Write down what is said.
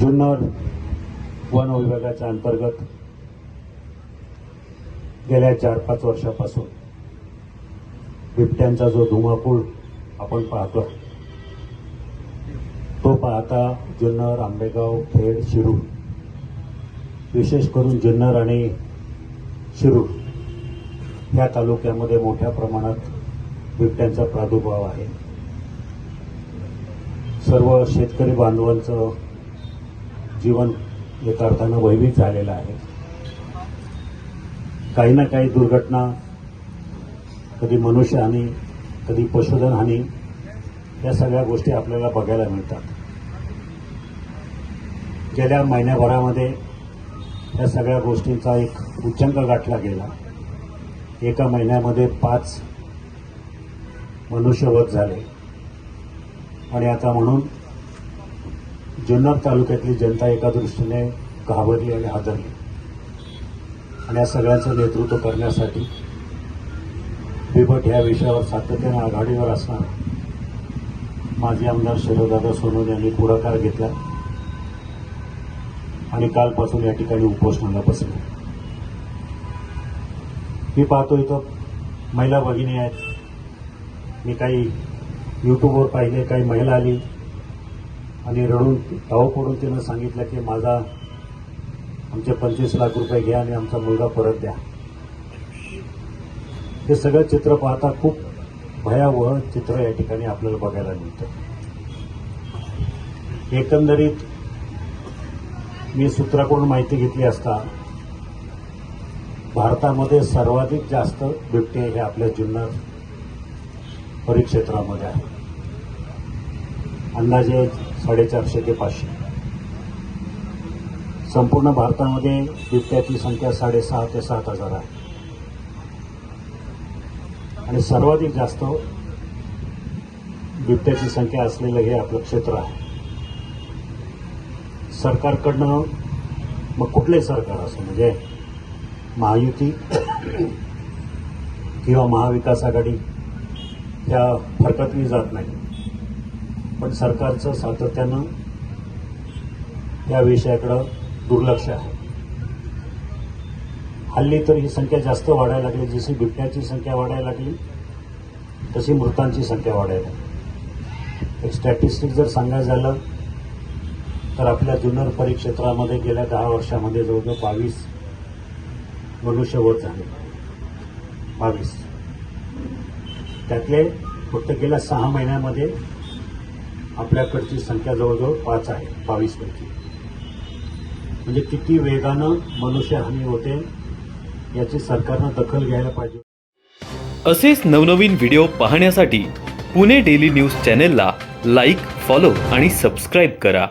Junnar one विभागाच्या अंतर्गत गेल्या चार पाच वर्षापासून बिबट्यांचा जो धुमाकूळ आपण पाहतो तो पाहता जुन्नर आंबेगाव खेड शिरूर विशेष करून जुन्नर आणि शिरूर या तालुक्यामध्ये मोठ्या प्रमाणात बिबट्यांचा प्रादुर्भाव आहे. सर्व शेतकरी बांधवांचं जीवन एका अर्थानं भयभीत झालेलं आहे. काही ना काही दुर्घटना कधी मनुष्यहानी कधी पशुधन हानी या सगळ्या गोष्टी आपल्याला बघायला मिळतात. गेल्या महिन्याभरामध्ये या सगळ्या गोष्टींचा एक उच्चांक गाठला गेला. एका महिन्यामध्ये पाच मनुष्यवध झाले. आणि आता म्हणून जुन्नर तालुक्यातली जनता एका दृष्टीने घाबरली आणि हादरली. आणि या सगळ्यांचं नेतृत्व करण्यासाठी बिबट ह्या विषयावर सातत्याने आघाडीवर असणार माजी आमदार शरददादा सोनवणे यांनी पुढाकार घेतला आणि कालपासून या ठिकाणी उपोषणाला बसले. मी पाहतो इथं महिला भगिनी आहेत. मी काही यूट्यूबवर पाहिले काही महिला आली. आणि रडून धाव पडून तिनं सांगितलं की माझा आमचे पंचवीस लाख रुपये घ्या आणि आमचा मुलगा परत द्या. हे सगळं चित्र पाहता खूप भयावह चित्र या ठिकाणी आपल्याला बघायला मिळतं. एकंदरीत मी सूत्राकडून माहिती घेतली असता भारतामध्ये सर्वाधिक जास्त बिबटे हे आपल्या जुन्नर परिक्षेत्रामध्ये आहे अंदाजे साडेचारशे ते पाचशे. संपूर्ण भारतामध्ये बिबट्याची संख्या साडेसहा ते सात हजार आहे. आणि सर्वाधिक जास्त बिबट्याची संख्या असलेलं हे आपलं क्षेत्र आहे. सरकारकडनं मग कुठलंही सरकार असं म्हणजे महायुती किंवा महाविकास आघाडी त्या फरकतली जात नाही. पण सरकारचं सातत्यानं या विषयाकडं दुर्लक्ष आहे. हल्ली तर ही संख्या जास्त वाढायला लागली. जशी बिबट्याची संख्या वाढायला लागली तशी मृतांची संख्या वाढायला लागली. एक स्टॅटिस्टिक जर सांगायचं झालं तर आपल्या जुन्नर परिक्षेत्रामध्ये गेल्या दहा वर्षामध्ये जवळजवळ बावीस मनुष्यवध झाले. बावीस. त्यातले फक्त गेल्या सहा महिन्यामध्ये आपल्याकडची संख्या जवळजवळ पाच आहे बावीसपैकी. म्हणजे किती वेगानं मनुष्यहानी होते याची सरकारनं दखल घ्यायला पाहिजे. असेच नवनवीन व्हिडिओ पाहण्यासाठी पुणे डेली न्यूज चॅनेलला लाईक फॉलो आणि सबस्क्राईब करा.